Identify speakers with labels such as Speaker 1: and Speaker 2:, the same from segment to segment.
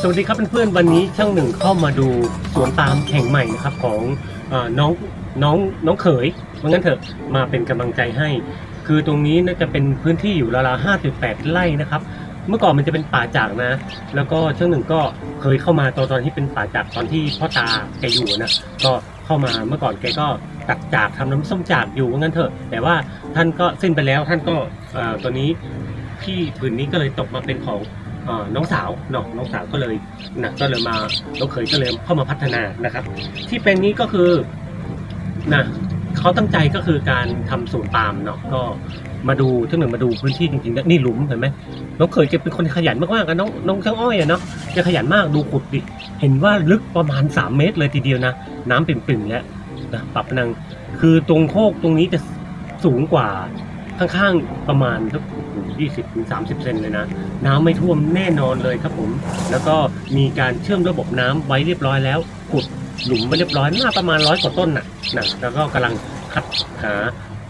Speaker 1: สวัสดีครับเพื่อนๆวันนี้ช่างหนึ่งเข้ามาดูสวนปาล์มแห่งใหม่นะครับของอน้องน้องน้องเขยว่างั้นเถอะมาเป็นกำลังใจให้ คือตรงนี้น่าจะเป็นพื้นที่อยู่ราวๆ5.8ไร่นะครับ เมื่อก่อนมันจะเป็นป่าจากนะ แล้วก็ช่างหนึ่งก็เคยเข้ามาตอนตอนที่เป็นป่าจากตอนที่พ่อตาแกอยู่นะก็เข้ามาเมื่อก่อนแกก็ตัดจากทำน้ำส้มจากอยู่ว่างั้นเถอะ แต่ว่าท่านก็สิ้นไปแล้วท่านก็ตอนนี้ที่ผืนนี้ก็เลยตกมาเป็นของ น้องสาวเนาะน้องสาวก็เลยนะก็เลยมาน้องเขยก็เลยเข้ามาพัฒนานะครับ ที่เป็นนี้ก็คือนะเขาตั้งใจก็คือการทำสวนปาล์มเนาะก็มาดูทั้งหนึ่งมาดูพื้นที่จริงๆนี่หลุมเห็นไหมน้องเขยจะเป็นคนขยันมากๆกันน้องน้องช่างอ้อยอะเนาะจะขยันมากดูขุดดิเห็นว่าลึกประมาณ 3 เมตรเลยทีเดียวนะ น้ำปิ่มๆแล้วนะปรับนังคือตรงโคกตรงนี้จะสูงกว่า ข้างๆประมาณสักยี่สิบถึงสามสิบเซนเลยนะ น้ำไม่ท่วมแน่นอนเลยครับผม แล้วก็มีการเชื่อมระบบน้ำไว้เรียบร้อยแล้วขุดหลุมไว้เรียบร้อยน่าประมาณร้อยกว่าต้นน่ะนะแล้วก็กำลังคัดหา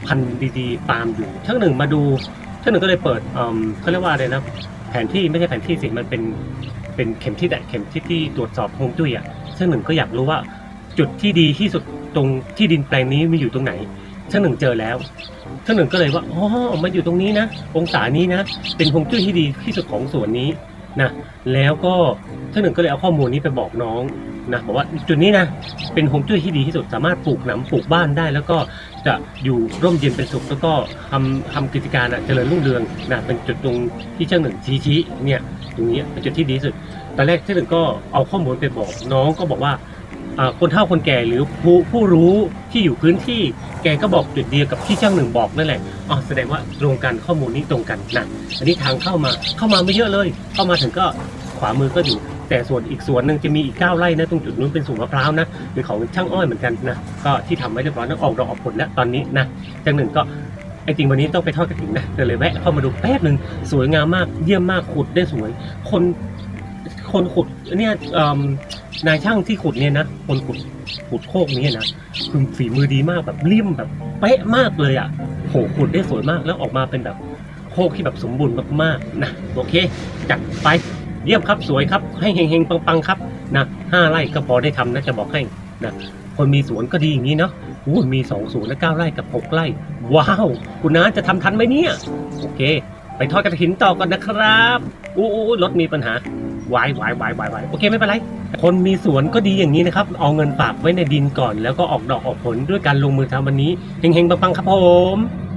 Speaker 1: พันธุ์ดีๆ ปาล์มอยู่ช่างหนึ่งมาดูช่างหนึ่งก็เลยเปิดเออเขาเรียกว่าอะไรนะแผนที่ไม่ใช่แผนที่สิมันเป็นเป็นเข็มทิศอะเข็มทิศที่ตรวจสอบฮวงจุ้ยอะช่างหนึ่งก็อยากรู้ว่าจุดที่ดีที่สุดตรงที่ดินแปลงนี้มีอยู่ตรงไหน ช่างหนึ่งเจอแล้วช่างหนึ่งก็เลยว่าอ๋อมันอยู่ตรงนี้นะ องศานี้นะ เป็นฮงจุ้ยที่ดีที่สุดของสวนนี้นะแล้วก็ช่างหนึ่งก็เลยเอาข้อมูลนี้ไปบอกน้องนะบอกว่าจุดนี้นะเป็นฮวงจุ้ยที่ดีที่สุดสามารถปลูกหนำปลูกบ้านได้ แล้วก็จะอยู่ร่มเย็นเป็นสุขแล้วก็ทำทำกิจการอะเจริญรุ่งเรืองนะเป็นจุดตรงที่ช่างหนึ่งชี้ชี้เนี่ยตรงนี้เป็นจุดที่ดีที่สุดตอนแรกช่างหนึ่งก็เอาข้อมูลไปบอกน้องก็บอกว่า คนเฒ่าคนแก่หรือผู้ผู้รู้ที่อยู่พื้นที่แกก็บอกจุดเดียวกับที่ช่างหนึ่งบอกนั่นแหละอ๋อแสดงว่าตรงกันข้อมูลนี้ตรงกันนะอันนี้ทางเข้ามาเข้ามาไม่เยอะเลย เข้ามาถึงก็ขวามือก็อยู่ แต่ส่วนอีกส่วนหนึ่งจะมีอีกเก้าไร่นะตรงจุดนู้นเป็นสวนมะพร้าวนะเป็นของช่างอ้อยเหมือนกันนะก็ที่ทำไว้เรียบร้อยแล้วออกดอกออกผลแล้วตอนนี้นะช่างหนึ่งก็ไอจริงวันนี้ต้องไปทอดกระถิ่นนะก็เลยแวะเข้ามาดูแป๊บหนึ่งสวยงามมากเยี่ยมมากขุดได้สวย คนคนขุดเนี่ยเอิ่ม นายช่างที่ขุดเนี่ยนะคนขุดขุดโคกนี้นะคือฝีมือดีมากแบบเลี่ยมแบบเป๊ะมากเลยอะโหขุดได้สวยมากแล้วออกมาเป็นแบบโคกที่แบบสมบูรณ์มากๆนะโอเคจัดไปเยี่ยมครับสวยครับ ให้เฮงๆปังๆครับนะห้าไร่ก็พอได้ทำนะจะบอกให้นะคนมีสวนก็ดีอย่างนี้เนาะอู้มีสองสวนและเก้าไร่กับหกไร่ ว้าว คุณน้าจะทำทันไหมเนี่ย โอเค ไปทอดกระถินต่อก่อนนะครับ อู้รถมีปัญหา วายวายวายวายวายโอเคไม่เป็นไร คนมีสวนก็ดีอย่างนี้นะครับ เอาเงินฝากไว้ในดินก่อน แล้วก็ออกดอกออกผลด้วยการลงมือทำวันนี้เฮงๆปังๆครับผม